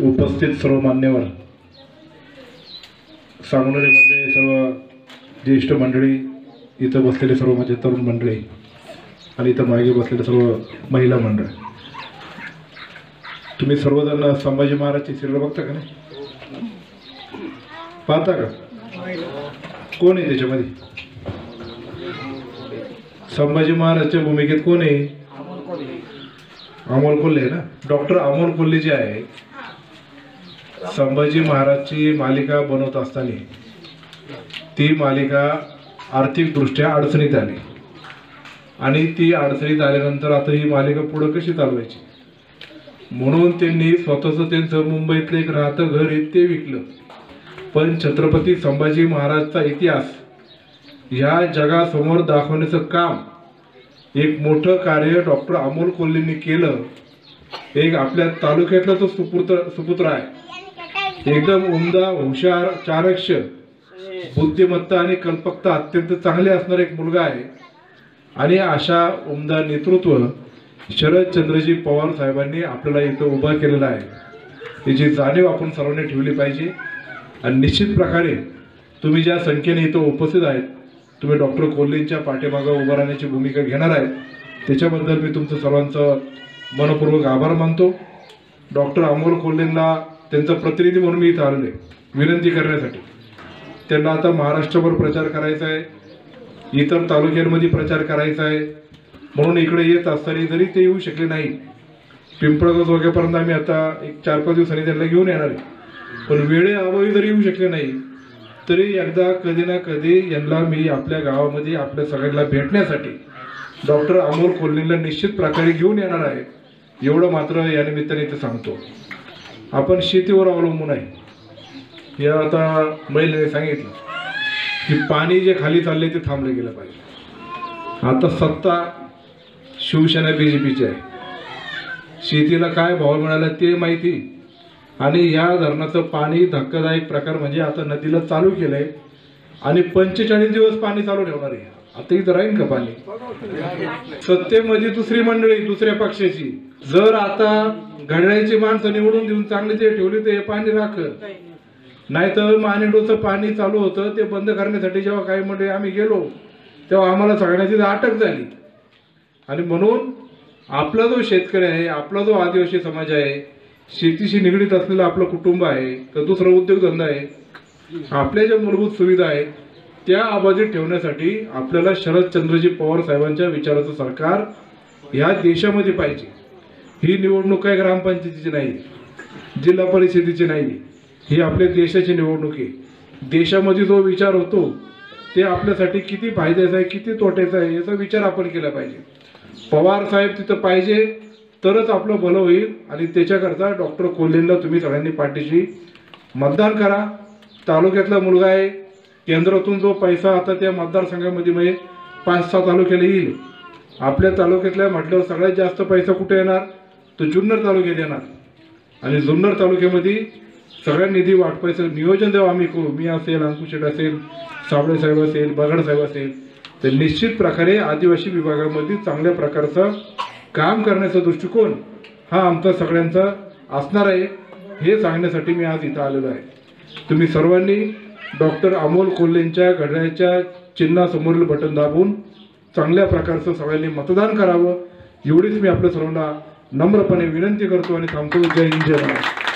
उपस्थित सर्व मान्यवर सांगोलेमधले सर्व ज्येष्ठ मंडळी इथं बसलेले सर्व म्हणजे तरुण मंडळी आणि इथं मागे बसलेले सर्व महिला मंडळ. तुम्ही सर्वजण संभाजी महाराजची सिरियल बघता का नाही? पाहता का? कोण आहे त्याच्यामध्ये? संभाजी महाराजच्या भूमिकेत कोण आहे? अमोल कोल्हे ना? डॉक्टर अमोल कोल्हे जे आहे संभाजी महाराजची मालिका बनवत असताना ती मालिका आर्थिकदृष्ट्या अडचणीत आली. आणि ती अडचणीत आल्यानंतर आता ही मालिका पुढं कशी चालवायची? म्हणून त्यांनी स्वतःचं त्यांचं मुंबईतलं एक राहतं घर आहे ते विकलं. पण छत्रपती संभाजी महाराजचा इतिहास ह्या जगासमोर दाखवण्याचं काम एक मोठं कार्य डॉक्टर अमोल कोल्हेंनी केलं. एक आपल्या तालुक्यातला तो सुपुत्र सुपुत्र आहे. एकदम उमदा हुशार चाणक्ष बुद्धिमत्ता आणि कल्पकता अत्यंत चांगली असणारा एक मुलगा आहे. आणि अशा उमदा नेतृत्व शरदचंद्रजी पवार साहेबांनी आपल्याला इथं उभा केलेला आहे. त्याची जाणीव आपण सर्वांनी ठेवली पाहिजे. आणि निश्चित प्रकारे तुम्ही ज्या संख्येने इथं उपस्थित आहेत तुम्ही डॉक्टर कोल्हेंच्या पाठीमागं उभं राहण्याची भूमिका घेणार आहेत त्याच्याबद्दल मी तुमचं सर्वांचं मनपूर्वक आभार मानतो. डॉक्टर अमोल कोल्हेंना त्यांचा प्रतिनिधी म्हणून मी इथं आलेलो आहे विनंती करण्यासाठी. त्यांना आता महाराष्ट्रभर प्रचार करायचा आहे इतर तालुक्यांमध्ये प्रचार करायचा आहे म्हणून इकडे येत असताना जरी ते येऊ शकले नाही पिंपळगाव जोग्यापर्यंत आम्ही आता एक चार पाच दिवसांनी त्यांना घेऊन येणार आहे. पण वेळेअभावी जरी येऊ शकले नाही तरी एकदा कधी ना कधी यांना मी आपल्या गावामध्ये आपल्या सगळ्यांना भेटण्यासाठी डॉक्टर अमोल कोल्हेला निश्चित प्रकारे घेऊन येणार आहे एवढं मात्र या निमित्ताने इथं सांगतो. आपण शेतीवर अवलंबून आहे. हे आता महिलेने सांगितलं की पाणी जे खाली चालले ते थांबलं गेलं पाहिजे. आता सत्ता शिवसेना बी जे पीची आहे. शेतीला काय भाव मिळाला ते माहिती. आणि या धरणाचं पाणी धक्कादायक प्रकार म्हणजे आता नदीला चालू केलंय. आणि पंचेचाळीस दिवस पाणी चालू ठेवणार आहे. आता इथं राहील का पाणी? सत्तेमध्ये दुसरी मंडळी दुसऱ्या पक्षाची. जर आता घड्याळीची माणसं निवडून देऊन चांगली ते ठेवली ते हे पाणी राख. नाहीतर मानेडोचं पाणी चालू होतं ते बंद करण्यासाठी जेव्हा काही मंडळी आम्ही गेलो तेव्हा आम्हाला सगळ्यांची अटक झाली. आणि म्हणून आपला जो शेतकरी आहे आपला जो आदिवासी समाज आहे शेतीशी निगडीत असलेलं आपलं कुटुंब आहे तर दुसरा उद्योगधंदा आहे आपल्या ज्या मूलभूत सुविधा आहेत त्या आबाजीत ठेवण्यासाठी आपल्याला शरदचंद्रजी पवार साहेबांच्या विचाराचं सरकार ह्या देशामध्ये पाहिजे. ही निवडणूक आहे ग्रामपंचायतीची नाही जिल्हा परिषदेची नाही ही आपल्या देशाची निवडणूक आहे. देशामध्ये जो विचार होतो ते आपल्यासाठी किती फायद्याचा आहे किती तोट्याचा आहे याचा विचार आपण केला पाहिजे. पवार साहेब तिथं पाहिजे तरच आपलं भलं होईल. आणि त्याच्याकरता डॉक्टर कोल्हेंना तुम्ही सगळ्यांनी पाठीशी मतदान करा. तालुक्यातला मुलगा आहे केंद्रातून जो पैसा आता त्या मतदारसंघामध्ये म्हणजे पाच सहा तालुक्याला येईल. आपल्या तालुक्यातल्या म्हटल्यावर सगळ्यात जास्त पैसा कुठे येणार? तो जुन्नर तालुक्यात येणार. आणि जुन्नर तालुक्यामध्ये सगळ्या निधी वाटपायचं नियोजन जेव्हा आम्ही करू. मी असेल अंकुशेट असेल साबळे साहेब असेल बगड साहेब असेल तर निश्चित प्रकारे आदिवासी विभागामध्ये चांगल्या प्रकारचं काम करण्याचा दृष्टिकोन हा आमचा सगळ्यांचा असणार आहे. हे सांगण्यासाठी मी आज इथं आलेलो आहे. तुम्ही सर्वांनी डॉक्टर अमोल कोल्हेंच्या घड्याच्या चिन्हासमोरील बटन दाबून चांगल्या प्रकारचं सगळ्यांनी मतदान करावं. एवढीच मी आपल्या सर्वांना नम्रपणे विनंती करतो आणि थांबतो जय हिंद जय महाराष्ट्र